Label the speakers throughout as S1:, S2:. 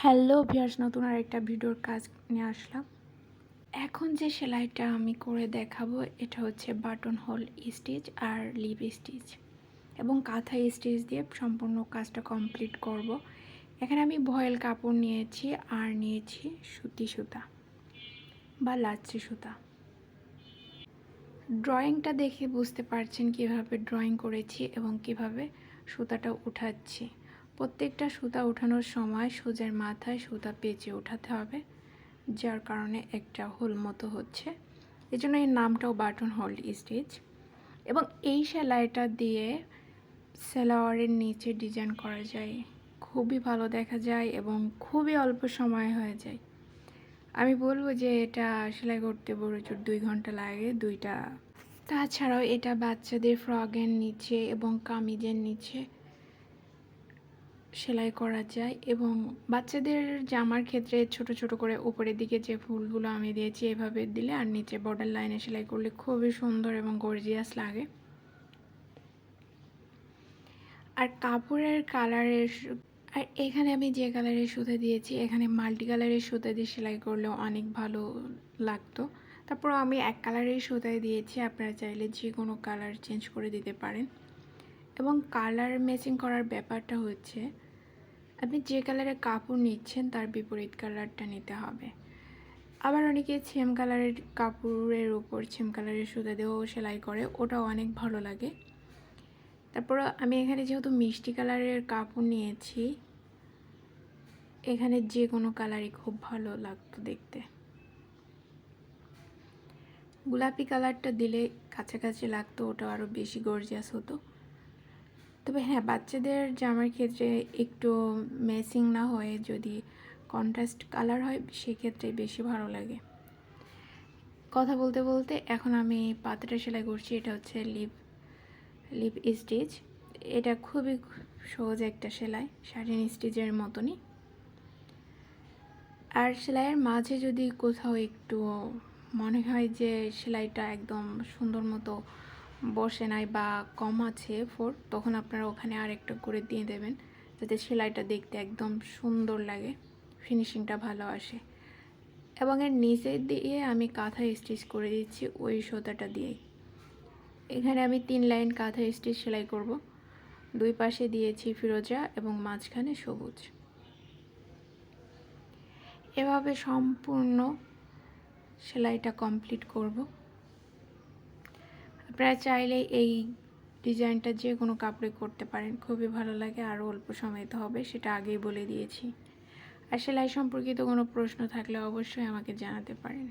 S1: Hello viewers নতুন আর একটা ভিডিওর কাজ নিয়ে আসলাম। এখন যে সেলাইটা আমি করে দেখাবো, এটা হচ্ছে বাটন হোল স্টিচ আর লিভ স্টিচ। এবং কাঁথা স্টিচ দিয়ে সম্পূর্ণ কাজটা কমপ্লিট করব। এখানে আমি ভয়েল কাপড় নিয়েছি, আর নিয়েছি সুতি সুতা বা লাচ্ছি সুতা। ড্রয়িংটা দেখে বুঝতে পারছেন কীভাবে ড্রয়িং করেছি এবং কীভাবে সুতাটা উঠাচ্ছি। প্রত্যেকটা সুতা ওঠানোর সময় সোজার মাথায় সুতা পেঁচে ওঠাতে হবে, যার কারণে একটা হোল মতো হচ্ছে। এই জন্য এই নামটাও বাটন হোল স্টিচ। এবং এই সেলাইটা দিয়ে সেলাওয়ারের নিচে ডিজাইন করা যায়। খুবই ভালো দেখা যায় এবং খুবই অল্প সময় হয়ে যায়। আমি বলব যে এটা সেলাই করতে বড় জোর দুই ঘণ্টা লাগে দুইটা। তাছাড়াও এটা বাচ্চাদের ফ্রগের নিচে এবং কামিজের নিচে সেলাই করা যায় এবং বাচ্চাদের জামার ক্ষেত্রে ছোট ছোট করে উপরের দিকে যে ফুলগুলো আমি দিয়েছি এভাবে দিলে আর নিচে বর্ডার লাইনে সেলাই করলে খুবই সুন্দর এবং গর্জিয়াস লাগে। আর কাপড়ের কালারের আর এখানে আমি যে কালারের সুতা দিয়েছি, এখানে মাল্টি কালারের সুতা দিয়ে সেলাই করলেও অনেক ভালো লাগতো। তারপর আমি এক কালারের সুতায় দিয়েছি, আপনারা চাইলে যে কোনো কালার চেঞ্জ করে দিতে পারেন। এবং কালার ম্যাচিং করার ব্যাপারটা হচ্ছে, আপনি যে কালারের কাপড় নিচ্ছেন তার বিপরীত কালারটা নিতে হবে। আবার অনেকে ছেম কালারের কাপড়ের উপর ছেম কালারের সুতা দিয়েও সেলাই করে, ওটাও অনেক ভালো লাগে। তারপর আমি এখানে যেহেতু মিষ্টি কালারের কাপড় নিয়েছি, এখানে যে কোনো কালারই খুব ভালো লাগতো দেখতে। গোলাপি কালারটা দিলে কাছাকাছি লাগতো, ওটা আরও বেশি গর্জিয়াস হতো। তবে হ্যাঁ বাচ্চাদের জামার ক্ষেত্রে একটু ম্যাচিং না হয়ে যদি কন্ট্রাস্ট কালার হয়, সেক্ষেত্রে বেশি ভালো লাগে। কথা বলতে বলতে এখন আমি পাতাটা সেলাই করছি, এটা হচ্ছে লিপ লিপ স্টিচ এটা খুবই সহজ একটা সেলাই শাড়িন স্টিচের মতনই। আর সেলাইয়ের মাঝে যদি কোথাও একটু মনে হয় যে সেলাইটা একদম সুন্দর মতো বসে নাই বা কম আছে ফোর তখন আপনারা ওখানে আরেকটা করে দিয়ে দেবেন। যাতে সেলাইটা দেখতে একদম সুন্দর লাগে ফিনিশিংটা ভালো আসে। এবং এর নিচে দিয়ে আমি কাঁথা স্টিচ করে দিচ্ছি ওই সোতাটা দিয়েই। এখানে আমি তিন লাইন কাঁথা স্টিচ সেলাই করব। দুই পাশে দিয়েছি ফিরোজা এবং মাঝখানে সবুজ। এভাবে সম্পূর্ণ সেলাইটা কমপ্লিট করব। আপনারা চাইলে এই ডিজাইনটা যে কোনো কাপড়ে করতে পারেন। খুবই ভালো লাগে আর অল্প সময়তে হবে, সেটা আগেই বলে দিয়েছি। আর সেলাই সম্পর্কিত কোনো প্রশ্ন থাকলে অবশ্যই আমাকে জানাতে পারেন।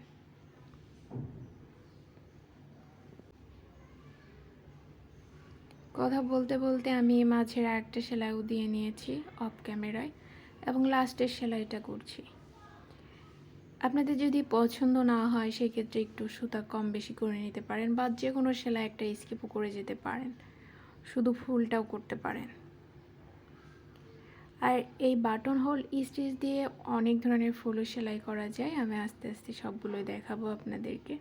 S1: কথা বলতে বলতে আমি মাঝের একটা সেলাইও দিয়ে নিয়েছি, অফ ক্যামেরায়, এবং লাস্টের সেলাইটা করছি। আপনাদের যদি পছন্দ না হয়, সেক্ষেত্রে একটু সুতা কম বেশি করে নিতে পারেন বা যে কোনো সেলাই একটা স্কিপও করে যেতে পারেন। শুধু ফুলটাও করতে পারেন। আর এই বাটন হোল স্টিচ দিয়ে অনেক ধরনের ফুলও সেলাই করা যায়। আমি আস্তে আস্তে সবগুলোই দেখাবো আপনাদেরকে।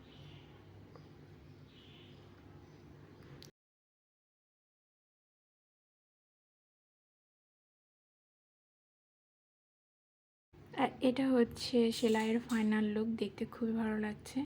S1: এটা হচ্ছে সেলাইয়ের ফাইনাল লুক দেখতে খুবই ভালো লাগছে।